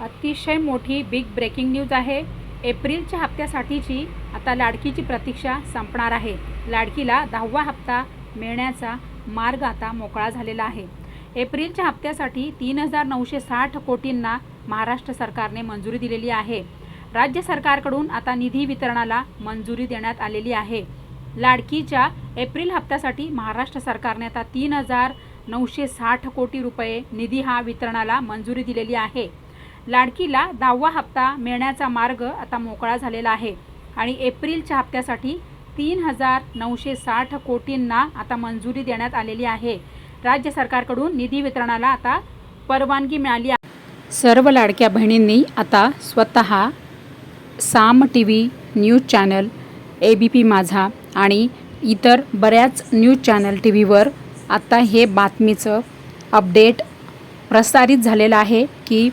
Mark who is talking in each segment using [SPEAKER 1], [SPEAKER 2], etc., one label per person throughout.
[SPEAKER 1] अतिशय मोठी big breaking news आहे. एप्रिलच्या हप्त्यासाठीची आता लाडकीची प्रतीक्षा संपणार आहे. लाडकीला दहावा हप्ता मिळण्याचा मार्ग आता मोकळा झालेला आहे. एप्रिलच्या हप्त्यासाठी तीन हजार नऊशे साठ कोटींना महाराष्ट्र सरकारने मंजुरी दिलेली आहे. राज्य सरकारकडून आता निधी वितरणाला मंजुरी देण्यात आलेली आहे. लाडकीच्या एप्रिल हप्त्यासाठी महाराष्ट्र सरकारने आता तीन हजार नऊशे साठ कोटी रुपये निधी हा वितरणाला मंजुरी दिलेली आहे. लाडकीला दहावा हप्ता मिळण्याचा मार्ग आता मोकळा झालेला आहे. आणि एप्रिलच्या हप्त्यासाठी तीन हजार नऊशे साठ कोटींना आता मंजुरी देण्यात आलेली आहे. राज्य सरकारकडून निधी वितरणाला आता परवानगी मिळाली आहे. सर्व लाडक्या बहिणींनी आता स्वतः Saam T V news channel A B P Majha आणि इतर बऱ्याच न्यूज चॅनल टी व्हीवर आत्ता हे बातमीचं अपडेट प्रसारित झालेलं आहे की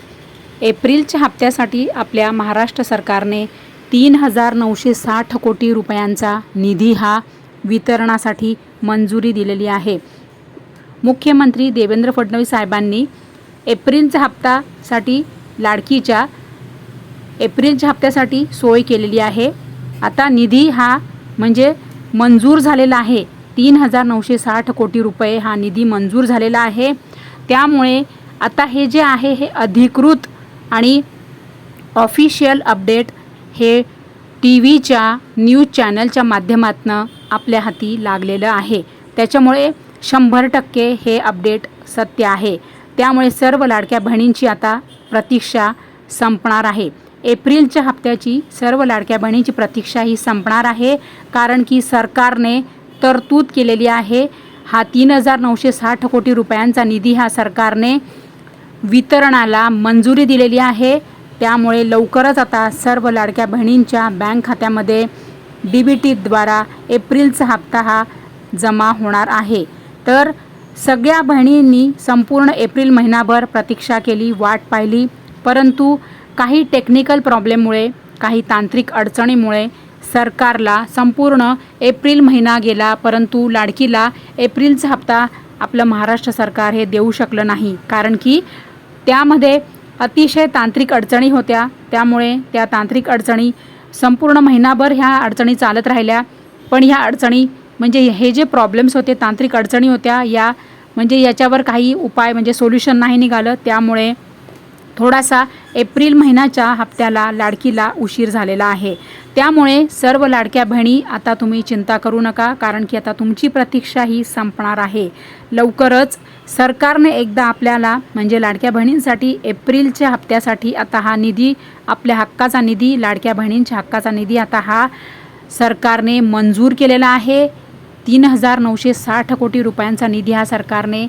[SPEAKER 1] एप्रिलच्या हप्त्यासाठी आपल्या महाराष्ट्र सरकारने तीन हजार नऊशे साठ कोटी रुपयांचा निधी हा वितरणासाठी मंजुरी दिलेली आहे. मुख्यमंत्री देवेंद्र फडणवीस साहेबांनी एप्रिलच्या हप्त्यासाठी लाडकीच्या एप्रिलच्या हप्त्यासाठी सोय केलेली आहे. आता निधी हा म्हणजे मंजूर झालेला आहे. तीन हजार नऊशे साठ कोटी रुपये हा निधी मंजूर झालेला आहे. त्यामुळे आता हे जे आहे हे अधिकृत आणि ऑफिशियल अपडेट हे टी व्हीच्या न्यूज चॅनलच्या माध्यमातून आपल्या हाती लागलेलं आहे. त्याच्यामुळे शंभर टक्के हे अपडेट सत्य आहे. त्यामुळे सर्व लाडक्या बहिणींची आता प्रतीक्षा संपणार आहे. एप्रिलच्या हप्त्याची सर्व लाडक्या बहिणींची प्रतीक्षा ही संपणार आहे. कारण की सरकारने तरतूद केलेली आहे. हा तीन हजार नऊशे साठ कोटी रुपयांचा निधी हा सरकारने वितरणाला मंजुरी दिलेली आहे. त्यामुळे लवकरच आता सर्व लाडक्या बहिणींच्या बँक खात्यामध्ये डी बी टीद्वारा एप्रिलचा हप्ता हा जमा होणार आहे. तर सगळ्या बहिणींनी संपूर्ण एप्रिल महिनाभर प्रतीक्षा केली वाट पाहिली. परंतु काही टेक्निकल प्रॉब्लेममुळे काही तांत्रिक अडचणीमुळे सरकारला संपूर्ण एप्रिल महिना गेला परंतु लाडकीला एप्रिलचा हप्ता आपलं महाराष्ट्र सरकार हे देऊ शकलं नाही. कारण की त्यामध्ये अतिशय तांत्रिक अडचणी होत्या. त्यामुळे त्या तांत्रिक अडचणी संपूर्ण महिनाभर ह्या अडचणी चालत राहिल्या. पण ह्या अडचणी म्हणजे हे जे प्रॉब्लेम्स होते तांत्रिक अडचणी होत्या या म्हणजे याच्यावर काही उपाय म्हणजे सोल्युशन नाही निघालं. त्यामुळे थोडासा एप्रिल महिन्याच्या हप्त्याला लाडकीला उशीर झालेला आहे. त्यामुळे सर्व लाडक्या बहिणी आता तुम्ही चिंता करू नका कारण की आता तुमची प्रतीक्षा ही संपणार आहे. लवकरच सरकारने एकदा आपल्याला म्हणजे लाडक्या बहिणींसाठी एप्रिलच्या हप्त्यासाठी आता हा निधी आपल्या हक्काचा निधी लाडक्या बहिणींच्या हक्काचा निधी आता हा सरकारने मंजूर केलेला आहे. तीन हजार नऊशे साठ कोटी रुपयांचा निधी हा सरकारने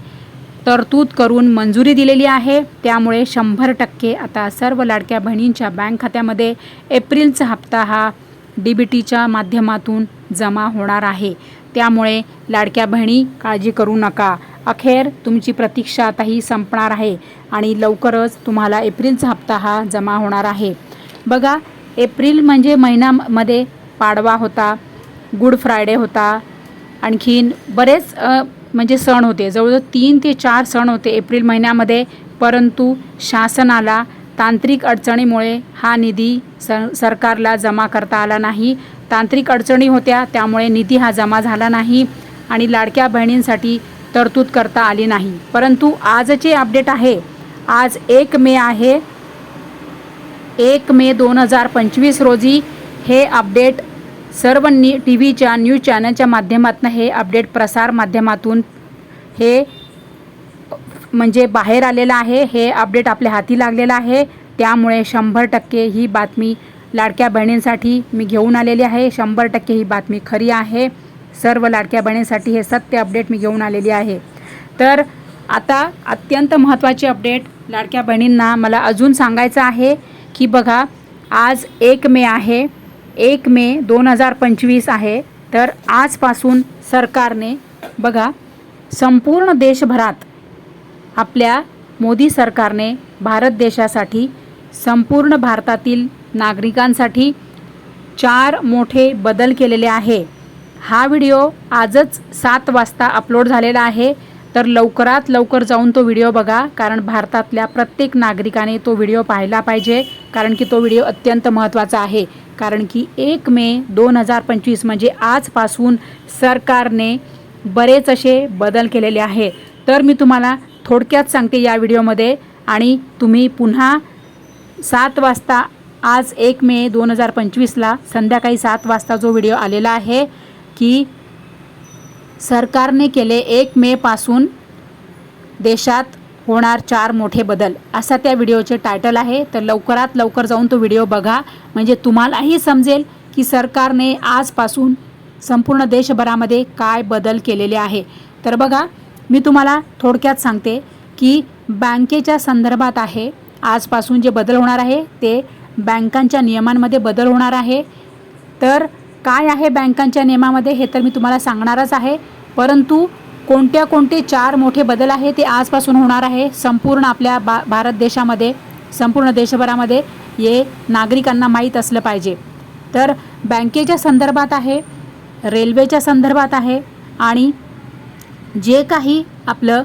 [SPEAKER 1] तरतूद करून मंजुरी दिलेली आहे. त्यामुळे शंभर टक्के आता सर्व लाडक्या बहिणींच्या बँक खात्यामध्ये एप्रिलचा हप्ता हा डी बी टीच्या माध्यमातून जमा होणार आहे. त्यामुळे लाडक्या बहिणी काळजी करू नका. अखेर तुमची प्रतीक्षा आता ही संपणार आहे आणि लवकरच तुम्हाला एप्रिलचा हप्ता हा जमा होणार आहे. बघा एप्रिल म्हणजे महिन्यामध्ये पाडवा होता गुड फ्रायडे होता. आणखीन बरेच म्हणजे सण होते. जवळजवळ तीन ते चार सण होते एप्रिल महिन्यामध्ये. परंतु शासनाला तांत्रिक अडचणीमुळे हा निधी स सरकारला जमा करता आला नाही. तांत्रिक अडचणी होत्या त्यामुळे निधी हा जमा झाला नाही आणि लाडक्या बहिणींसाठी तरतूद करता आली नाही. परंतु आजचे अपडेट आहे. आज एक मे आहे. एक मे दोन हजार पंचवीस रोजी हे अपडेट सर्व नी टी व्हीच्या न्यूज चॅनलच्या माध्यमातून हे अपडेट प्रसार माध्यमातून हे म्हणजे बाहेर आलेलं आहे हे अपडेट आपल्या हाती लागलेलं आहे. त्यामुळे शंभर टक्के ही बातमी लाडक्या बहिणींसाठी मी घेऊन आलेली आहे. शंभर टक्के ही बातमी खरी आहे. सर्व लाडक्या बहिणींसाठी हे सत्य अपडेट मी घेऊन आलेली आहे. तर आता अत्यंत महत्त्वाचे अपडेट लाडक्या बहिणींना मला अजून सांगायचं आहे की बघा आज एक मे आहे. एक मे दोन हजार पंचवीस आहे. तर आजपासून सरकारने बघा संपूर्ण देशभरात आपल्या मोदी सरकारने भारत देशासाठी संपूर्ण भारतातील नागरिकांसाठी चार मोठे बदल केलेले आहे. हा व्हिडिओ आजच सात वाजता अपलोड झालेला आहे. तर लवकरात लवकर जाऊन तो व्हिडिओ बघा कारण भारतातल्या प्रत्येक नागरिकाने तो व्हिडिओ पाहायला पाहिजे कारण की तो व्हिडिओ अत्यंत महत्त्वाचा आहे. कारण की एक मे दोन हजार पंचवीस म्हणजे आजपासून सरकारने बरेच असे बदल केलेले आहे. तर मी तुम्हाला थोडक्यात सांगते या व्हिडिओमध्ये आणि तुम्ही पुन्हा सात वाजता आज एक मे दोन हजार पंचवीसला संध्याकाळी सात वाजता जो व्हिडिओ आलेला आहे की सरकारने केले एक मेपासून देशात होणार चार मोठे बदल. असा त्या व्हिडिओचे टायटल आहे. तर लवकरात लवकर जाऊन तो व्हिडिओ बघा. म्हणजे तुम्हालाही समजेल की सरकारने आजपासून संपूर्ण देशभरामध्ये काय बदल केलेले आहे. तर बघा मी तुम्हाला थोडक्यात सांगते की बँकेच्या संदर्भात आहे. आजपासून जे बदल होणार आहे ते बँकांच्या नियमांमध्ये बदल होणार आहे. तर काय आहे बँकांच्या नियमामध्ये हे तर मी तुम्हाला सांगणारच आहे. परंतु कोणत्या कोणते चार मोठे बदल आहे ते आजपासून होणार आहे? संपूर्ण आपल्या बा भारत देशामध्ये संपूर्ण देशभरामध्ये हे नागरिकांना माहीत असलं पाहिजे. तर बँकेच्या संदर्भात आहे रेल्वेच्या संदर्भात आहे आणि जे काही आपलं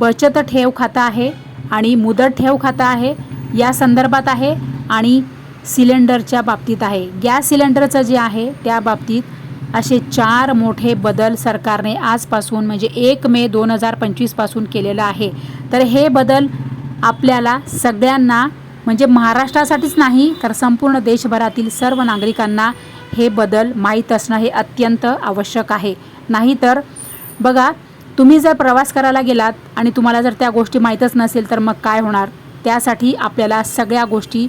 [SPEAKER 1] बचत ठेव खातं आहे आणि मुदत ठेव खातं आहे या संदर्भात आहे आणि सिलेंडरच्या बाबतीत आहे. गॅस सिलेंडरचं जे आहे त्या बाबतीत असे चार मोठे बदल सरकारने आजपासून म्हणजे एक मे दोन हजार पंचवीसपासून केलेलं आहे. तर हे बदल आपल्याला सगळ्यांना म्हणजे महाराष्ट्रासाठीच नाही तर संपूर्ण देशभरातील सर्व नागरिकांना हे बदल माहीत असणं हे अत्यंत आवश्यक आहे. नाहीतर बघा तुम्ही जर प्रवास करायला गेलात आणि तुम्हाला जर त्या गोष्टी माहीतच नसेल तर मग काय होणार? त्यासाठी आपल्याला सगळ्या गोष्टी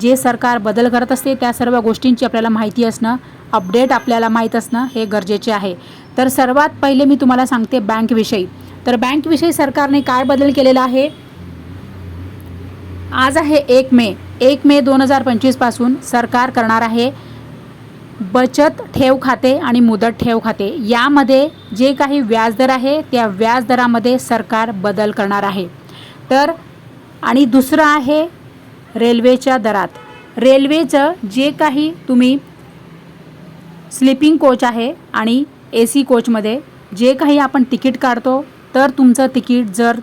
[SPEAKER 1] जे सरकार बदल करत असते त्या सर्व गोष्टींची आपल्याला माहिती असणं अपडेट आपल्याला माहीत असणं हे गरजेचे आहे. तर सर्वात पहिले मी तुम्हाला सांगते बँकविषयी. तर बँकविषयी सरकारने काय बदल केलेला आहे? आज आहे एक मे. एक मे दोन हजार पंचवीसपासून सरकार करणार आहे बचत ठेव खाते आणि मुदत ठेव खाते. यामध्ये जे काही व्याजदर आहे त्या व्याजदरामध्ये सरकार बदल करणार आहे. तर आणि दुसरं आहे रेल्वेच्या दरात. रेल्वेचं जे काही तुम्ही स्लीपिंग कोच आहे आणि ए सी कोचमध्ये जे काही आपण तिकीट काढतो तर तुमचं तिकीट जर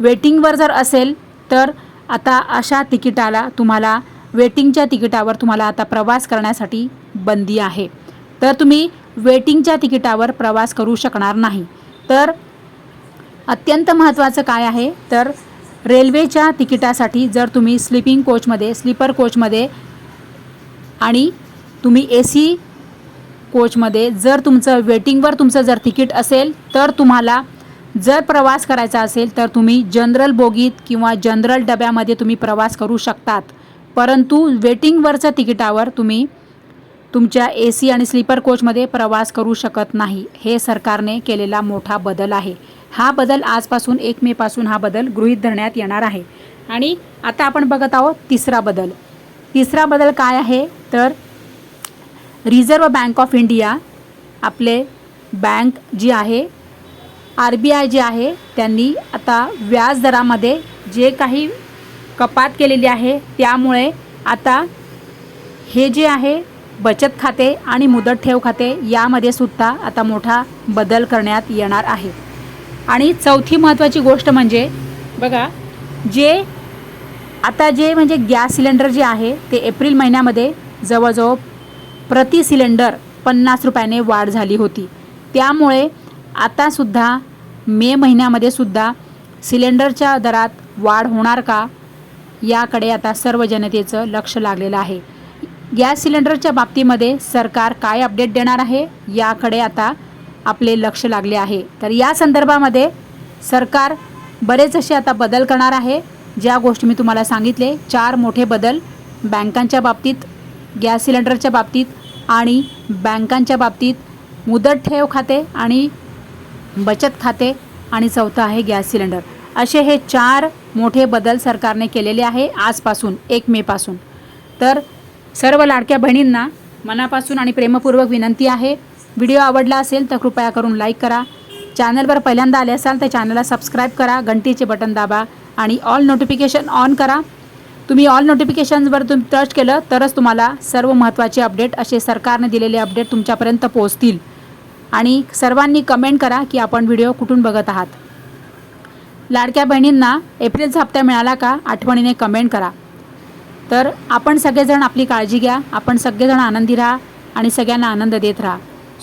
[SPEAKER 1] वेटिंगवर जर असेल तर आता अशा तिकिटाला तुम्हाला वेटिंगच्या तिकिटावर तुम्हाला आता प्रवास करण्यासाठी बंदी आहे. तर तुम्ही वेटिंगच्या तिकिटावर प्रवास करू शकणार नाही. तर अत्यंत महत्त्वाचं काय आहे? तर रेल्वेच्या तिकिटासाठी जर तुम्ही स्लीपिंग कोचमध्ये स्लीपर कोचमध्ये आणि तुम्ही ए सी कोचमध्ये जर तुमचं वेटिंगवर तुमचं जर तिकीट असेल तर तुम्हाला जर प्रवास करायचा असेल तर तुम्ही जनरल बोगीत किंवा जनरल डब्यामध्ये तुम्ही प्रवास करू शकतात. परंतु वेटिंगवरच्या तिकिटावर तुम्ही तुमच्या ए सी आणि स्लीपर कोचमध्ये प्रवास करू शकत नाही. हे सरकारने केलेला मोठा बदल आहे. हा बदल आजपासून एक मेपासून हा बदल गृहीत धरण्यात येणार आहे. आणि आता आपण बघत आहोत तिसरा बदल. तिसरा बदल काय आहे? तर रिझर्व्ह बँक ऑफ इंडिया आपले बँक जी आहे आर बी आय जे आहे त्यांनी आता व्याज दरामध्ये जे काही कपात केलेली आहे त्यामुळे आता हे जे आहे बचत खाते आणि मुदत ठेव खाते यामध्ये सुद्धा आता मोठा बदल करण्यात येणार आहे. आणि चौथी महत्त्वाची गोष्ट म्हणजे बघा जे आता जे म्हणजे गॅस सिलेंडर जे आहे ते एप्रिल महिन्यामध्ये जवळजवळ प्रति सिलेंडर पन्नास रुपयाने वाढ झाली होती. त्यामुळे आतासुद्धा मे महिन्यामध्ये सुद्धा सिलेंडरच्या दरात वाढ होणार का याकडे आता सर्व जनतेचं लक्ष लागलेलं आहे. गॅस सिलेंडरच्या बाबतीमध्ये सरकार काय अपडेट देणार आहे याकडे आता आपले लक्ष लागले आहे. तर या संदर्भामध्ये सरकार बरेच असे आता बदल करणार आहे. ज्या गोष्टी मी तुम्हाला सांगितले चार मोठे बदल बँकांच्या बाबतीत गॅस सिलेंडरच्या बाबतीत आणि बँकांच्या बाबतीत मुदत ठेव खाते आणि बचत खाते आणि चौथं आहे गॅस सिलेंडर. असे हे चार मोठे बदल सरकारने केलेले आहे आजपासून एक मेपासून तर सर्व लाडक्या बहिणींना मनापासून आणि प्रेमपूर्वक विनंती आहे. व्हिडिओ आवडला असेल तर कृपया करून लाईक करा. चॅनलवर पहिल्यांदा आले असाल तर चॅनलला सबस्क्राईब करा घंटीचे बटन दाबा आणि ऑल नोटिफिकेशन ऑन करा. तुम्ही ऑल नोटिफिकेशन्सवर तुम्ही टच केलं तरच तुम्हाला सर्व महत्त्वाचे अपडेट असे सरकारने दिलेले अपडेट तुमच्यापर्यंत पोहोचतील. आणि सर्वांनी कमेंट करा की आपण व्हिडिओ कुठून बघत आहात. लाडक्या बहिणींना एप्रिलचा हप्ता मिळाला का आठवणीने कमेंट करा. तर आपण सगळेजण आपली काळजी घ्या आपण सगळेजण आनंदी राहा आणि सगळ्यांना आनंद देत राहा.